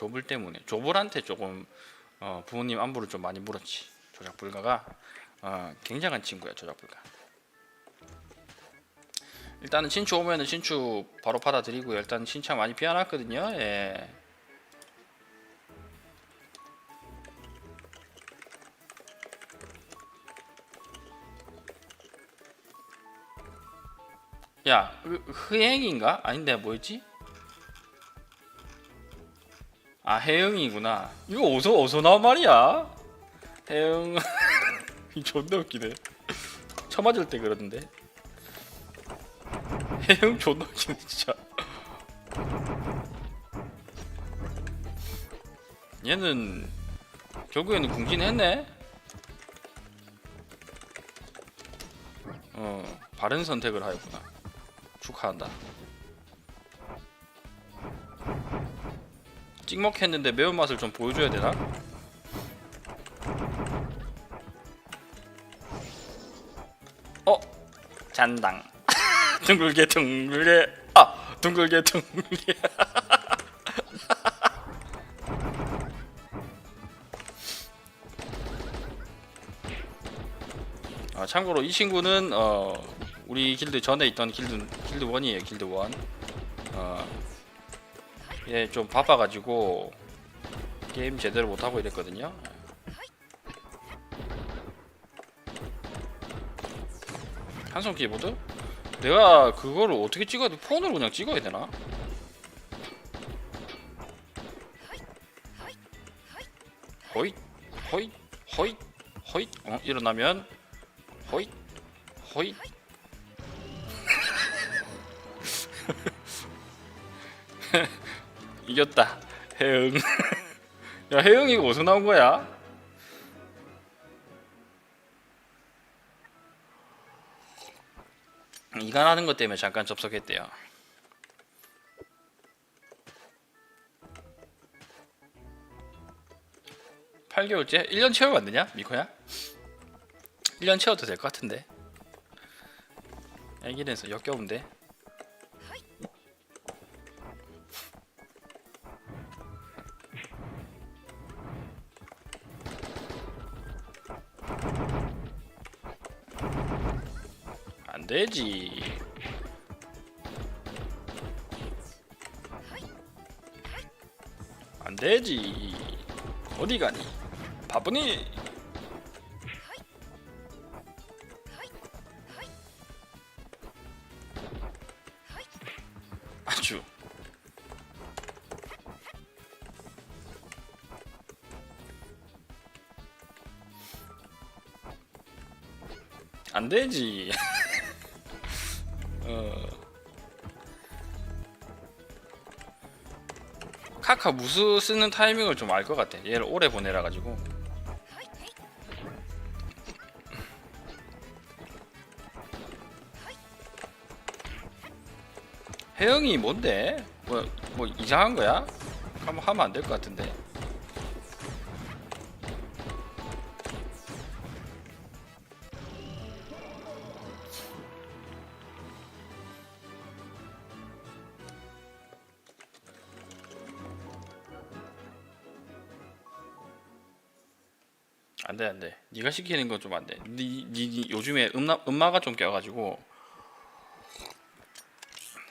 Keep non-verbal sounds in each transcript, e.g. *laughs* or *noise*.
조불 때문에 조불한테 조금 어, 부모님 안부를 좀 많이 물었지 조작 불가가 어, 굉장한 친구야 조작 불가 일단은 신추 오면은 신추 바로 받아드리고요 일단 신차 많이 비워놨거든요 예. 야 흑- 흑행인가? 아닌데 뭐였지? 아 해영이구나. 이거 어디서 어디서 나온 말이야? 해영. *laughs* 이 존나 웃기네. 쳐맞을 때 그러던데. 해영 존나 웃기네 진짜. 얘는 결국에는 궁진했네? 어 바른 선택을 하였구나. 축하한다 찍먹했는데 매운맛을 좀 보여줘야 되나? 어? 잔당 *laughs* 둥글게 둥글게 아 둥글게 둥글게 *laughs* 아, 참고로 이 친구는 어 우리 길드 전에 있던 길드 길드 원이에요 길드 원. 어, 얘좀 바빠가지고 게임 제대로 못 하고 이랬거든요. 한성 키보드? 내가 그거를 어떻게 찍어야 돼? 폰으로 그냥 찍어야 되나? 호잇 호잇 호잇 호잇 어 일어나면 호잇 호잇 이겼다 해영 *laughs* 야 해영 이거 어디서 나온 거야? 이간하는 것 때문에 잠깐 접속했대요 팔개월째 1년 채우면 안 되냐? 미코야? 1년 채워도 될 것 같은데 애기라서 역겨운데 되지. 안 되지. 어디 가니? 바쁘니? 아주. 안 되지. *laughs* 카카 무스 쓰는 타이밍을 좀 알 것 같아. 얘를 오래 보내라 가지고. 혜영이 뭔데? 뭐, 뭐 이상한 거야? 한번 하면 안 될 것 같은데. 네가 시키는 건 좀 안 돼. 니, 니, 니 요즘에 음마 음마가 좀 껴가지고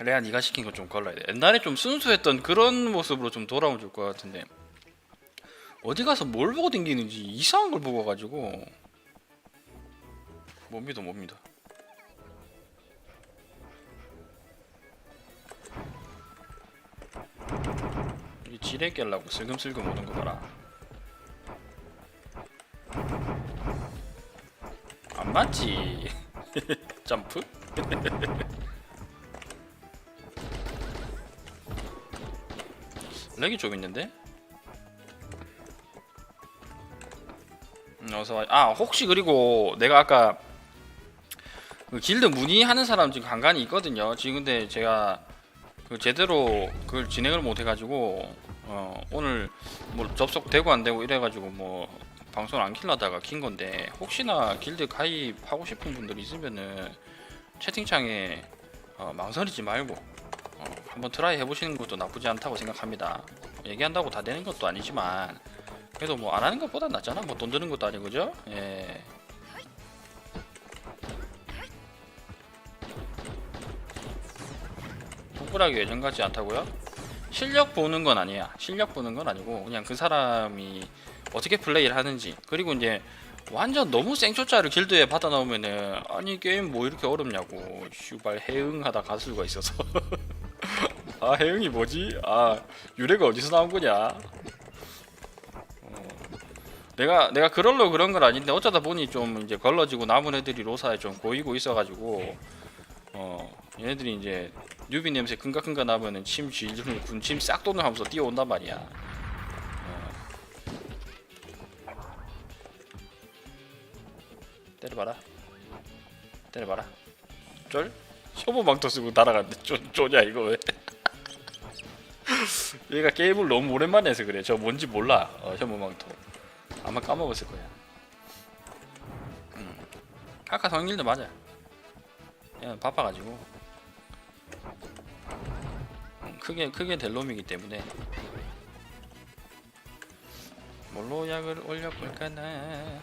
레아 네가 시킨 거좀 걸러야 돼. 옛날에 좀 순수했던 그런 모습으로 좀 돌아오면 좋을 것 같은데 어디 가서 뭘 보고 댕기는지 이상한 걸 보고 가지고 못 믿어 못 믿어. 이 지뢰 깰라고 슬금슬금 오는 거 봐라. 안 맞지. *laughs* 점프? *laughs* 렉이 좀 있는데? 음, 어서 와. 아 혹시 그리고 내가 아까 그 길드 문의하는 사람 지금 간간히 있거든요. 지금 근데 제가 그 제대로 그걸 진행을 못 해가지고 어, 오늘 뭐 접속되고 안 되고 이래가지고 뭐 방송을 안 킬려다가 킨 건데 혹시나 길드 가입하고 싶은 분들 있으면은 채팅창에 어, 망설이지 말고 어, 한번 트라이 해보시는 것도 나쁘지 않다고 생각합니다. 얘기한다고 다 되는 것도 아니지만 그래도 뭐 안 하는 것보다 낫잖아. 뭐 돈 드는 것도 아니고 그죠? 예. 뽀뽀하기 예전 같지 않다고요? 실력 보는 건 아니야. 실력 보는 건 아니고 그냥 그 사람이 어떻게 플레이를 하는지 그리고 이제 완전 너무 생초짜를 길드에 받아 넣으면은 아니 게임 뭐 이렇게 어렵냐고 슈발 해응하다 갈 수가 있어서 *laughs* 아 해응이 뭐지? 아 유래가 어디서 나온 거냐? 어, 내가 내가 그럴로 그런 건 아닌데 어쩌다 보니 좀 이제 걸러지고 남은 애들이 로사에 좀 고이고 있어가지고 어 얘네들이 이제 뉴비 냄새 큰가큰가 나면은 침 질질 군침 싹 도는 하면서 뛰어온단 말이야. 어. 때려봐라. 때려봐라. 쫄? 쇼부망토 쓰고 날아갔는데 쪼, 쪼냐 이거 왜? *laughs* 얘가 게임을 너무 오랜만에 해서 그래. 저 뭔지 몰라. 어, 쇼부망토. 아마 까먹었을 거야. 음. 아까 성일도 맞아. 얘는 바빠가지고. 음, 크게 크게 될 놈이기 때문에. 뭘로 약을 올려볼까나.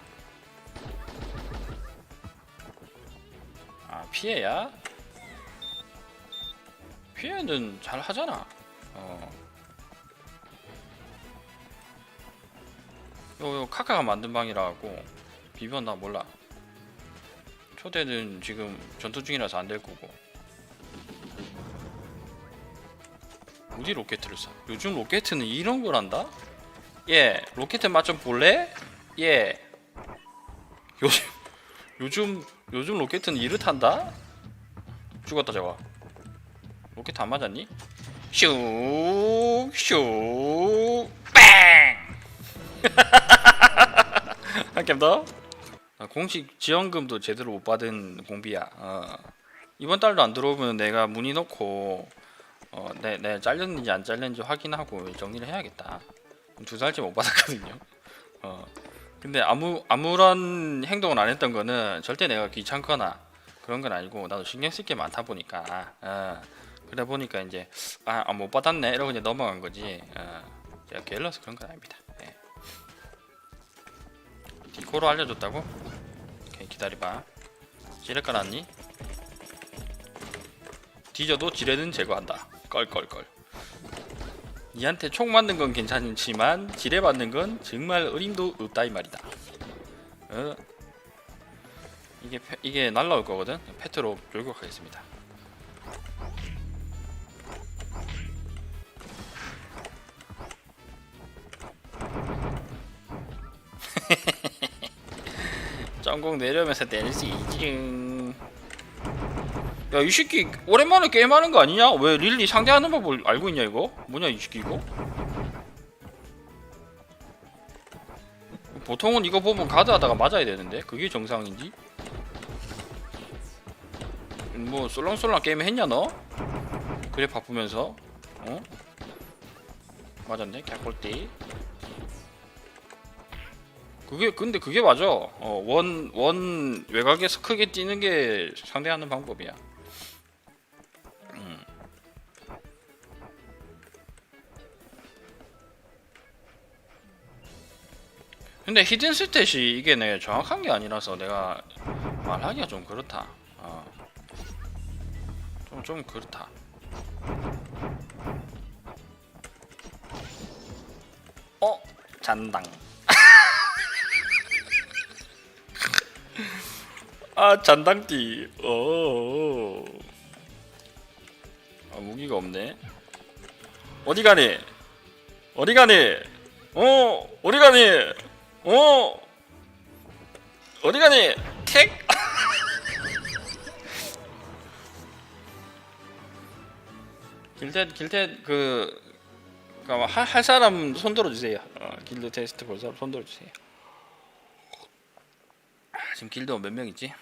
아 피해야? 피해는 잘 하잖아. 어. 요, 요 카카가 만든 방이라고 비변 나 몰라. 초대는 지금 전투 중이라서 안 될 거고 어디 로켓을 쏴? 요즘 로켓은 이런 걸 한다? 예, 로켓 맛좀 볼래? 예. 요즘 요즘 요즘 로켓은 이렇단다? 죽었다 저거. 로켓 안 맞았니? 슉, 슉, 뺑! *laughs* 한 게임 더? 아, 공식 지원금도 제대로 못 받은 공비야. 어. 이번 달도 안 들어오면 내가 문의 넣고 어, 네, 네 잘렸는지 안 잘렸는지 확인하고 정리를 해야겠다. 두 달째 못 받았거든요. *laughs* 어, 근데 아무 아무런 행동을 안 했던 거는 절대 내가 귀찮거나 그런 건 아니고 나도 신경 쓸 게 많다 보니까 어, 그래 보니까 이제 아못 받았네 이러고 이제 넘어간 거지. 어, 제가 게을러서 그런 건 아닙니다. 네. 디코로 알려줬다고? 오케이 기다려봐. 지뢰 깔았니? 뒤져도 지뢰는 제거한다. 껄껄껄. 니한테 총 맞는 건 괜찮지만 지뢰 받는 건 정말 어림도 없다 이 말이다. 어? 이게 페, 이게 날라올 거거든. 페트로 돌격하겠습니다. 전공 내려면서 내릴 수 있지. 야 이 새끼 오랜만에 게임하는 거 아니냐? 왜 릴리 상대하는 법을 알고 있냐 이거? 뭐냐 이 새끼 이거? 보통은 이거 보면 가드 하다가 맞아야 되는데 그게 정상인지? 뭐 쏠랑쏠랑 게임 했냐 너? 그래 바쁘면서 어? 맞았네 개꼴띠 그게 근데 그게 맞아 어 원 원 외곽에서 크게 뛰는 게 상대하는 방법이야 근데 히든 스탯이 이게 내 정확한 게 아니라서 내가 말하기가 좀 그렇다. 어. 좀, 좀 그렇다. 어? 잔당. *laughs* 아, 잔당띠. 어. 아, 무기가 없네. 어디 가니? 어디 가니? 어, 어디 가니? 어 어디 가니? 택? *laughs* 길테 길테 그 그러니까 할, 할 사람 손 들어주세요. 어, 길드 테스트 볼 사람 손 들어주세요. 아, 지금 길드 몇 명 있지?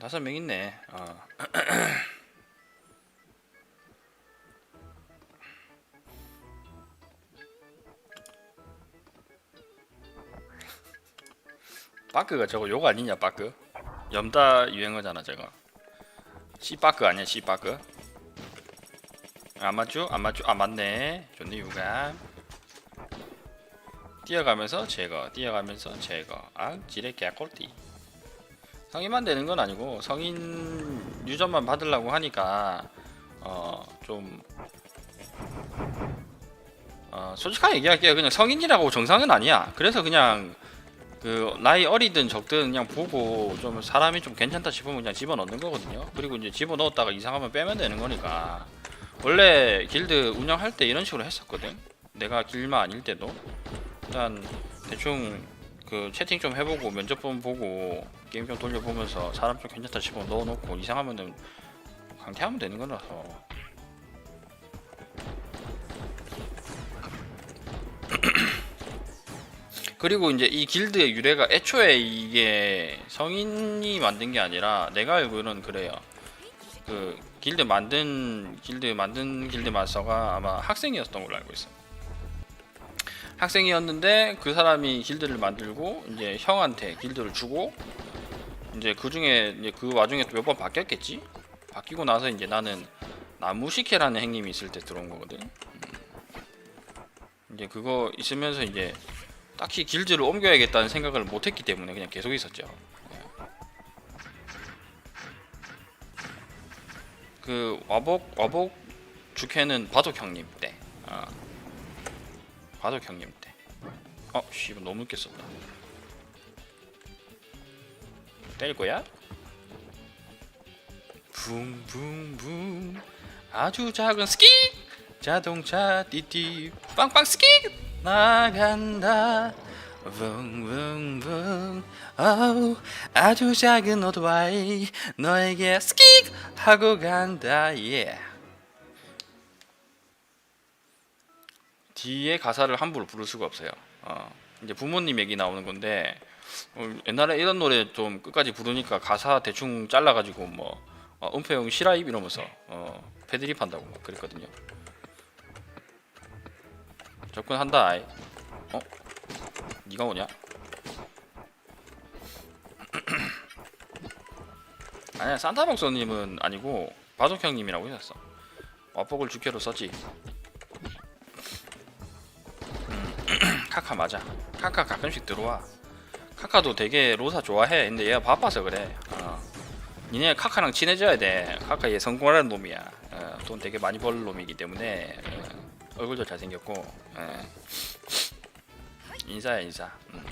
다섯 명 있네. 어. *clears throat* 빠크가 저거 요거 아니냐 빠크 염다 유행어잖아 저거 씨빠크 아니야 씨빠크 안 맞죠? 안 맞죠? 아 맞네. 좋네 유감. 뛰어가면서 제거, 뛰어가면서 제거. 아 지레 개꼴띠. 성인만 되는 건 아니고 성인 유저만 받으려고 하니까 어좀 어, 솔직하게 얘기할게요. 그냥 성인이라고 정상은 아니야. 그래서 그냥 그 나이 어리든 적든 그냥 보고 좀 사람이 좀 괜찮다 싶으면 그냥 집어 넣는 거거든요. 그리고 이제 집어 넣었다가 이상하면 빼면 되는 거니까. 원래 길드 운영할 때 이런 식으로 했었거든. 내가 길마 아닐 때도 일단 대충 그 채팅 좀 해보고 면접 좀 보고 게임 좀 돌려보면서 사람 좀 괜찮다 싶으면 넣어놓고 이상하면은 강퇴하면 되는 거라서. 그리고 이제 이 길드의 유래가 애초에 이게 성인이 만든 게 아니라 내가 알기로는 그래요. 그 길드 만든 길드 만든 길드 마스터가 아마 학생이었던 걸로 알고 있어. 학생이었는데 그 사람이 길드를 만들고 이제 형한테 길드를 주고 이제 그 중에 이제 그 와중에 또 몇 번 바뀌었겠지. 바뀌고 나서 이제 나는 나무시케라는 행님이 있을 때 들어온 거거든. 음. 이제 그거 있으면서 이제 딱히 길드를 옮겨야겠다는 생각을 못했기 때문에 그냥 계속 있었죠. 예. 그 와복 와복 주캐는 바둑 형님 때, 어. 바둑 형님 때. 어, 씨, 너무 늦게 썼다. 때릴 거야? 붕붕붕 아주 작은 스키 자동차 띠띠 빵빵 스키 나간다. 붕붕붕. 어우 아주 작은 오토바이 너에게 스키 하고 간다. 예. 뒤에 가사를 함부로 부를 수가 없어요. 어 이제 부모님 얘기 나오는 건데 어, 옛날에 이런 노래 좀 끝까지 부르니까 가사 대충 잘라가지고 뭐 어, 은폐용 시라입 이러면서 어, 패드립 한다고 막 그랬거든요 접근한다 아이. 어? 니가 오냐? *clears throat* 아니야 산타박사님은 아니고 바둑 형님이라고 했었어 와복을 주캐로 썼지 음, *clears throat* 카카 맞아 카카 가끔씩 들어와 카카도 되게 로사 좋아해 근데 얘가 바빠서 그래 어. 니네 카카랑 친해져야 돼 카카 얘 성공하는 놈이야 어, 돈 되게 많이 벌 놈이기 때문에 어. 얼굴도 잘생겼고 예. 인사야 인사 음.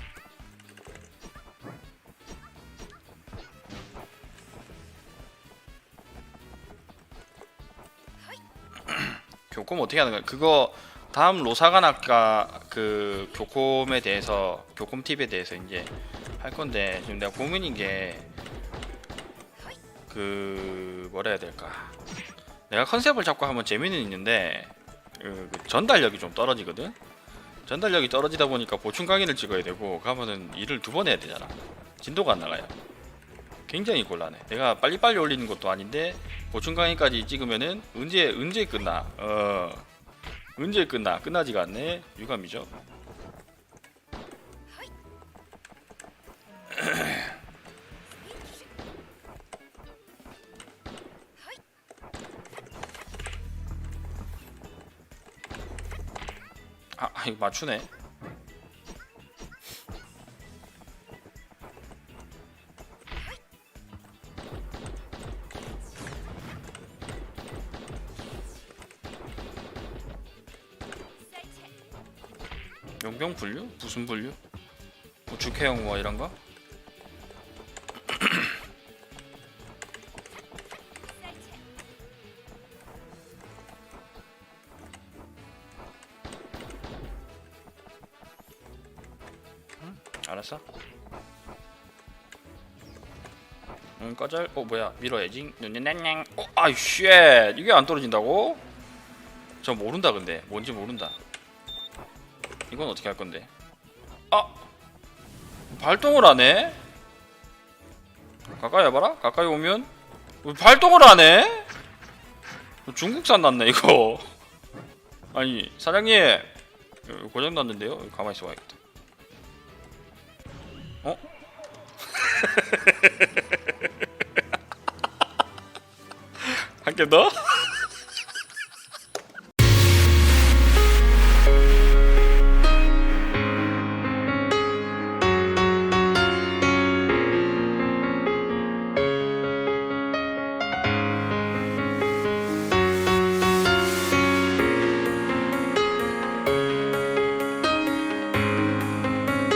*clears throat* 교콤 어떻게 하는 거야 그거 다음 로사가나까 그 교콤에 대해서 교콤 팁에 대해서 이제 할 건데 지금 내가 고민인 게 그 뭐라 해야 될까 내가 컨셉을 잡고 하면 재미는 있는데 그, 그 전달력이 좀 떨어지거든. 전달력이 떨어지다 보니까 보충 강의를 찍어야 되고 가면은 일을 두 번 해야 되잖아. 진도가 안 나가요. 굉장히 곤란해. 내가 빨리빨리 올리는 것도 아닌데 보충 강의까지 찍으면은 언제 언제 끝나? 어 언제 끝나? 끝나지가 않네. 유감이죠. 이거 맞추네. 용병 분류? 무슨 분류? 뭐 주캐형 뭐 이런 거? 응 꺼져. 어 뭐야 밀어야지. 눈냥냥. 어 아이 쉣 이게 안 떨어진다고? 저 모른다 근데 뭔지 모른다. 이건 어떻게 할 건데? 아 발동을 안 해? 가까이 해봐라. 가까이 오면 왜 발동을 안 해? 중국산 났네 이거. *laughs* 아니 사장님 고장 났는데요. 가만히 있어 봐야겠다. 어? *laughs* 한개 더?